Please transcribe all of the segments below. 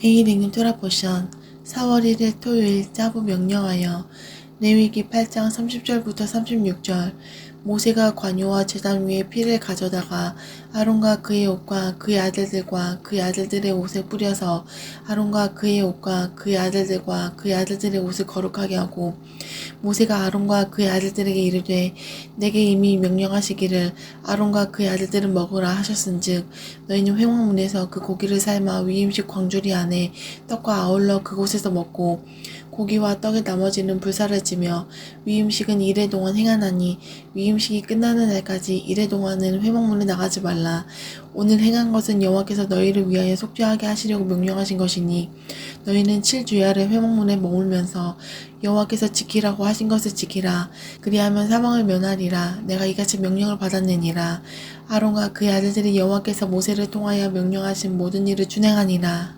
매일 읽는 토라 포션 4월 1일 토요일 짜부 명령하여 레위기 8장 30절부터 36절. 모세가 관요와 제단 위에 피를 가져다가 아론과 그의 옷과 그의 아들들과 그의 아들들의 옷에 뿌려서 아론과 그의 옷과 그의 아들들과 그의 아들들의 옷을 거룩하게 하고 모세가 아론과 그의 아들들에게 이르되 내게 이미 명령하시기를 아론과 그의 아들들은 먹으라 하셨은즉 너희는 회막문에서 그 고기를 삶아 위임식 광주리 안에 떡과 아울러 그곳에서 먹고 고기와 떡의 나머지는 불사를 지며 위임식은 이래 동안 행하나니 위임식이 끝나는 날까지 이래 동안은 회막문에 나가지 말라. 오늘 행한 것은 여호와께서 너희를 위하여 속죄하게 하시려고 명령하신 것이니 너희는 칠 주야를 회막문에 머물면서 여호와께서 지키라고 하신 것을 지키라. 그리하면 사망을 면하리라. 내가 이같이 명령을 받았느니라. 아론과 그의 아들들이 여호와께서 모세를 통하여 명령하신 모든 일을 준행하니라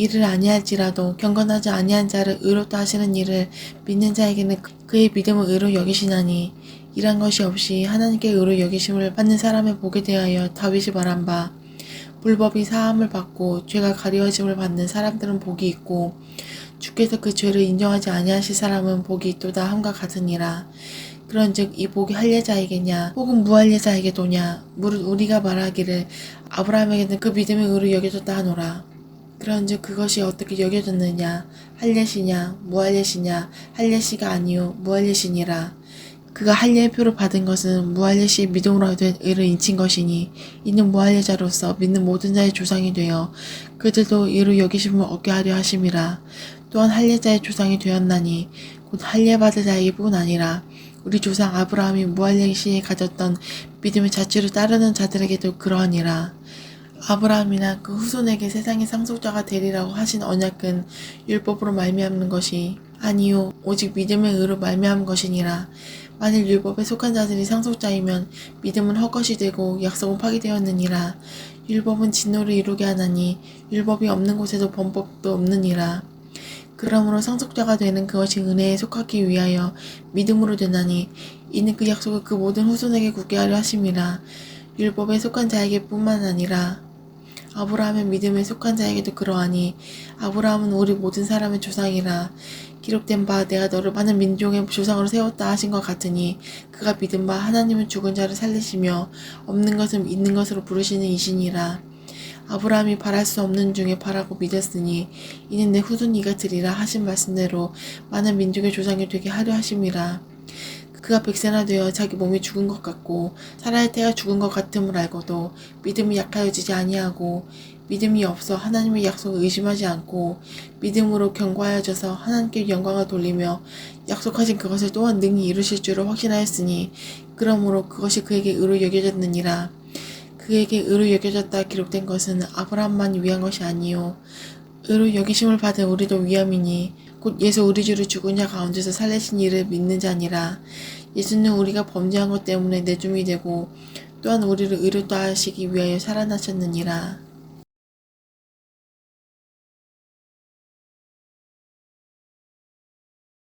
일을 아니할지라도 경건하지 아니한 자를 의롭다 하시는 일을 믿는 자에게는 그- 그의 믿음을 의로 여기시나니 이란 것이 없이 하나님께 의로 여기심을 받는 사람의 복에 대하여 다윗이 말한 바 불법이 사함을 받고 죄가 가려짐을 받는 사람들은 복이 있고 주께서 그 죄를 인정하지 아니하실 사람은 복이 있도다 함과 같으니라. 그런즉 이 복이 할례자에게냐 혹은 무할례자에게도냐 무릇 우리가 말하기를 아브라함에게는 그 믿음의 의로 여겨졌다 하노라 그런즉 그것이 어떻게 여겨졌느냐? 할례시냐? 무할례시냐? 할례시가 아니요 무할례시니라. 그가 할례의 표를 받은 것은 무할례시의 믿음으로 된 의를 인친 것이니 이는 무할례자로서 믿는 모든 자의 조상이 되어 그들도 의로 여기심을 얻게 하려 하심이라. 또한 할례자의 조상이 되었나니 곧 할례 받을 자에게 뿐 아니라 우리 조상 아브라함이 무할례시에 가졌던 믿음의 자취를 따르는 자들에게도 그러하니라 아브라함이나 그 후손에게 세상의 상속자가 되리라고 하신 언약은 율법으로 말미암는 것이 아니요 오직 믿음의 의로 말미암은 것이니라. 만일 율법에 속한 자들이 상속자이면 믿음은 헛것이 되고 약속은 파기되었느니라. 율법은 진노를 이루게 하나니 율법이 없는 곳에도 범법도 없느니라. 그러므로 상속자가 되는 그것이 은혜에 속하기 위하여 믿음으로 되나니 이는 그 약속을 그 모든 후손에게 굳게 하려 하심이라. 율법에 속한 자에게 뿐만 아니라 아브라함의 믿음에 속한 자에게도 그러하니 아브라함은 우리 모든 사람의 조상이라. 기록된 바 내가 너를 많은 민족의 조상으로 세웠다 하신 것 같으니 그가 믿은 바 하나님은 죽은 자를 살리시며 없는 것을 있는 것으로 부르시는 이신이라. 아브라함이 바랄 수 없는 중에 바라고 믿었으니 이는 내 후손 이가 되리라 하신 말씀대로 많은 민족의 조상이 되게 하려 하심이라 그가 백세나 되어 자기 몸이 죽은 것 같고 살아야 때가 죽은 것 같음을 알고도 믿음이 약하여지지 아니하고 믿음이 없어 하나님의 약속을 의심하지 않고 믿음으로 견고하여져서 하나님께 영광을 돌리며 약속하신 그것을 또한 능히 이루실 줄을 확신하였으니 그러므로 그것이 그에게 의로 여겨졌느니라. 그에게 의로 여겨졌다 기록된 것은 아브라함만 위한 것이 아니요. 의로 여기심을 받은 우리도 위함이니 곧 예수 우리 주를 죽은 자 가운데서 살리신 이를 믿는 자니라. 예수는 우리가 범죄한 것 때문에 내줌이 되고 또한 우리를 의롭다 하시기 위하여 살아나셨느니라